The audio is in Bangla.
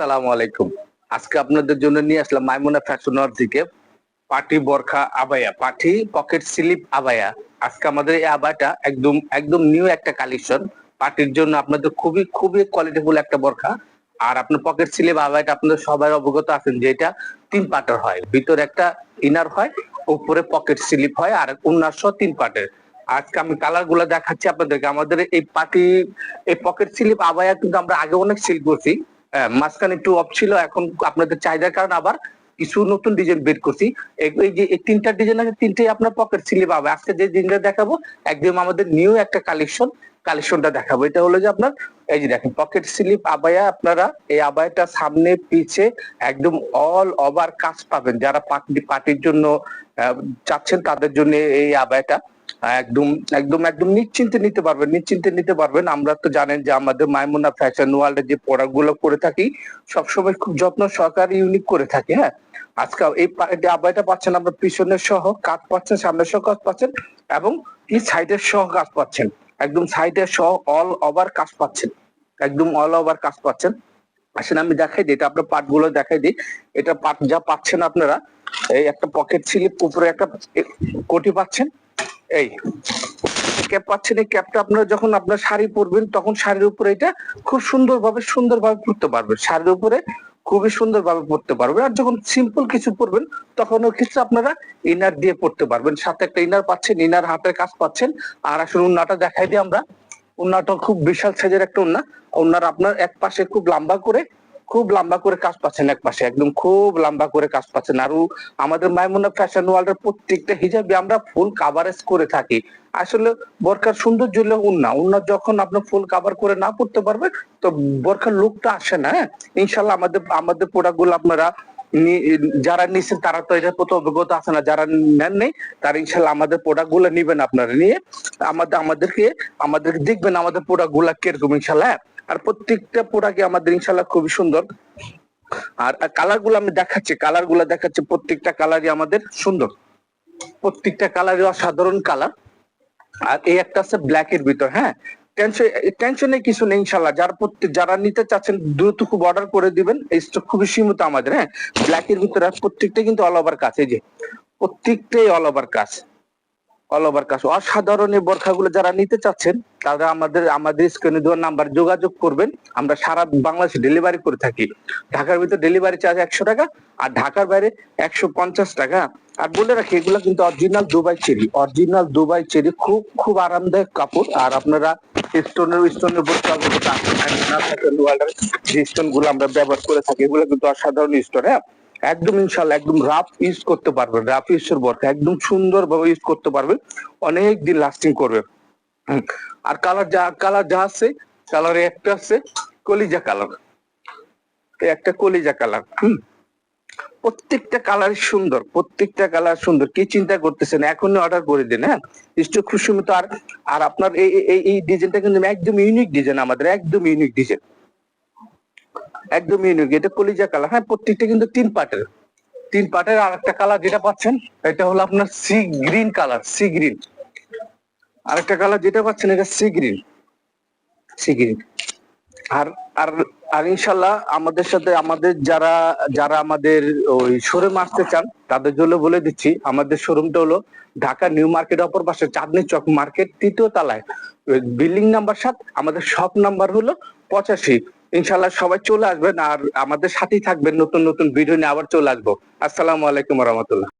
আসসালামু আলাইকুম। আজকে আপনাদের জন্য নিয়ে আসলাম মাইমুনা ফ্যাশনার থেকে পার্টি বরখা আবায়া পার্টি পকেট স্লিপ আবায়া। আজকে আমাদের এই আবায়াটা একদম একদম নিউ একটা কালেকশন পার্টির জন্য আপনাদের খুবই খুবই কোয়ালিটিফুল একটা বরখা। আর আপনার পকেট স্লিপ আবায়াটা আপনাদের সবাই অবগত আছেন যে এটা তিন পার্টের হয়। ভিতরে একটা ইনার হয়, উপরে পকেট স্লিপ হয়, আর উন্নাস তিন পাটের। আজকে আমি কালারগুলো দেখাচ্ছি আপনাদেরকে। আমাদের এই পাটি, এই পকেট স্লিপ আবায়া কিন্তু আমরা আগে অনেক সিল করছি। মাঝখানে একটু অফ ছিল, এখন আপনাদের চাহিদার কারণে আবার কিছু নতুন ডিজাইন বের করছি। এই যে তিনটা ডিজাইন আছে, তিনটেই আপনার পকেট স্লিপ হবে আজকে যে ডিজাইনটা দেখাবো, একদম আমাদের নিউ একটা কালেকশন কালেকশনটা দেখাবো। এটা হলো যে আপনার, এই যে দেখেন পকেট স্লিপ আবায়া আপনারা এই আবায়াটা সামনে, পিছে একদম অল ওভার কাজ পাবেন। যারা পার্টি, পার্টির জন্য চাচ্ছেন তাদের জন্য এই আবায়াটা। একদম একদম একদম নিশ্চিন্তে নিতে পারবেন, নিশ্চিন্তে নিতে পারবেন। আমরা তো জানেন যে আমাদের মাইমুনা ফ্যাশন ওয়ার্ল্ডের যে প্রোডাক্টগুলো করে থাকি, সবসময় খুব যত্ন সহকারে ইউনিক করে থাকি হ্যাঁ? আজকে এই এই আবাইটা পাচ্ছেন আপনার পিছনের সহ কাজ পাচ্ছেন, সামনের সহ কাজ পাচ্ছেন, এবং কি সাইডের সহ কাজ পাচ্ছেন। একদম সাইডের সহ অল ওভার কাজ পাচ্ছেন। একদম অল ওভার কাজ পাচ্ছেন। আসেন আমি দেখাই দিই, এটা আপনার পার্টগুলো দেখাই দিই। এটা পার্ট যা পাচ্ছেন আপনারা, এই একটা পকেট স্লিপ উপরে একটা কোটি পাচ্ছেন। এই ক্যাপ পাচ্ছেন এই ক্যাপটা আপনারা যখন আপনার শাড়ি পরবেন, তখন শাড়ির উপরে এটা খুব সুন্দরভাবে সুন্দরভাবে পরতে পারবেন। শাড়ির উপরে খুবই সুন্দরভাবে পরতে পারবেন। আর যখন সিম্পল কিছু পরবেন, তখন ওই কিছু আপনারা ইনার দিয়ে পরতে পারবেন। সাথে একটা ইনার পাচ্ছেন ইনার হাতের কাজ পাচ্ছেন। আর আসলে উন্নাটা দেখাই দিই আমরা। উন্নাটা খুব বিশাল সাইজের একটা উন্না। উন্নার আপনার এক পাশে খুব লম্বা করে খুব লম্বা করে কাজ পাচ্ছেন এক পাশে, একদম খুব লম্বা করে কাজ পাচ্ছেন। আর আমাদের মাইমুনা ফ্যাশন ওয়ার্ল্ডের প্রত্যেকটা হিজাবে আমরা ফুল কাভারেজ করে থাকি। আসলে বোরকার সৌন্দর্য হলো উন্না। উন্না যখন আপনার ফুল কাভার করে না করতে পারবে তো বোরকার লুকটা আসে না হ্যাঁ? ইনশাল্লাহ আমাদের আমাদের প্রোডাক্টগুলো আপনারা যারা নিচ্ছেন তারা তো এটার প্রতি অভিজ্ঞতা আছে না, যারা নেন নেই, তারা ইনশাল্লাহ আমাদের প্রোডাক্টগুলো নিবেন আপনারা নিয়ে। আমাদের, আমাদেরকে আমাদেরকে দেখবেন আমাদের প্রোডাক্টগুলা কীরকম ইনশাল্লাহ হ্যাঁ? আর প্রত্যেকটা প্রোডাক্টই আমাদের ইনশাল্লাহ খুবই সুন্দর। আর কালারগুলো আমি দেখাচ্ছি কালারগুলো দেখাচ্ছি, প্রত্যেকটা কালারই আমাদের সুন্দর। প্রত্যেকটা কালারই অসাধারণ কালার আর এই একটা আছে ব্ল্যাক এর ভিতর হ্যাঁ? টেনশন টেনশনে কিছু নেই ইনশাল্লাহ যারা প্রত্যেক যারা নিতে চাচ্ছেন, দ্রুত খুব অর্ডার করে দিবেন। এই স্টক খুবই সীমিত আমাদের হ্যাঁ? ব্ল্যাক এর ভিতরে প্রত্যেকটা কিন্তু অল ওভার কাজ, এই যে। প্রত্যেকটাই অল ওভার কাজ। এই বরখাগুলো যারা নিতে চাচ্ছেন আমাদের আমাদের স্ক্রিনে দেওয়ার নাম্বার যোগাযোগ করবেন। আমরা সারা বাংলাদেশে ডেলিভারি করে থাকি। ঢাকার ভিতর ডেলিভারি চার্জ একশো টাকা, আর ঢাকার বাইরে একশো পঞ্চাশ টাকা। আর বলে রাখি, এগুলো কিন্তু original Dubai cherry. Original Dubai cherry, খুব খুব আরামদায়ক কাপড়। আর আপনারা স্টোনের স্টোনের উপর স্টোনগুলো আমরা ব্যবহার করে থাকি, এগুলো কিন্তু অসাধারণ স্টোন হ্যাঁ? একদম ইনশাল্লাহ একদম রাফ ইউজ করতে পারবেন রাফ ইউজের বরকা একদম সুন্দর ভাবে ইউজ করতে পারবেন অনেক দিন লাস্টিং করবে। আর কালার যা কালার যা আছে কালারে একটা আছে, কলিজা কালার একটা কলিজা কালার প্রত্যেকটা কালার সুন্দর, প্রত্যেকটা কালার সুন্দর, কি চিন্তা করতেছেন? এখনই অর্ডার করে দিন হ্যাঁ? স্টক খুব সীমিত আর আর আপনার এই- এই ডিজাইনটা কিন্তু একদম ইউনিক ডিজাইন আমাদের, একদম ইউনিক ডিজাইন একদম ইউনিক এটা কলিজা কালার হ্যাঁ প্রত্যেকটা কিন্তু তিন পার্টের তিন পার্টের আর একটা কালার যেটা পাচ্ছেন, এটা হলো আপনার sea green colour sea green আরেকটা কালার যেটা পাচ্ছেন, এটা সি গ্রিন সি গ্রিন আর আর আর ইনশাল্লাহ আমাদের সাথে, আমাদের যারা যারা আমাদের ওই শোরুম আসতে চান, তাদের জন্য বলে দিচ্ছি, আমাদের শোরুমটা হলো ঢাকা নিউ মার্কেট অপর পাশে চাঁদনি চক মার্কেট, তৃতীয় তলায়। বিল্ডিং নাম্বার সাত, আমাদের শপ নাম্বার হলো পঁচাশি। ইনশাল্লাহ সবাই চলে আসবেন আর আমাদের সাথেই থাকবেন। নতুন নতুন ভিডিও নিয়ে আবার চলে আসব। আসসালামু আলাইকুম রহমতুল্লাহ।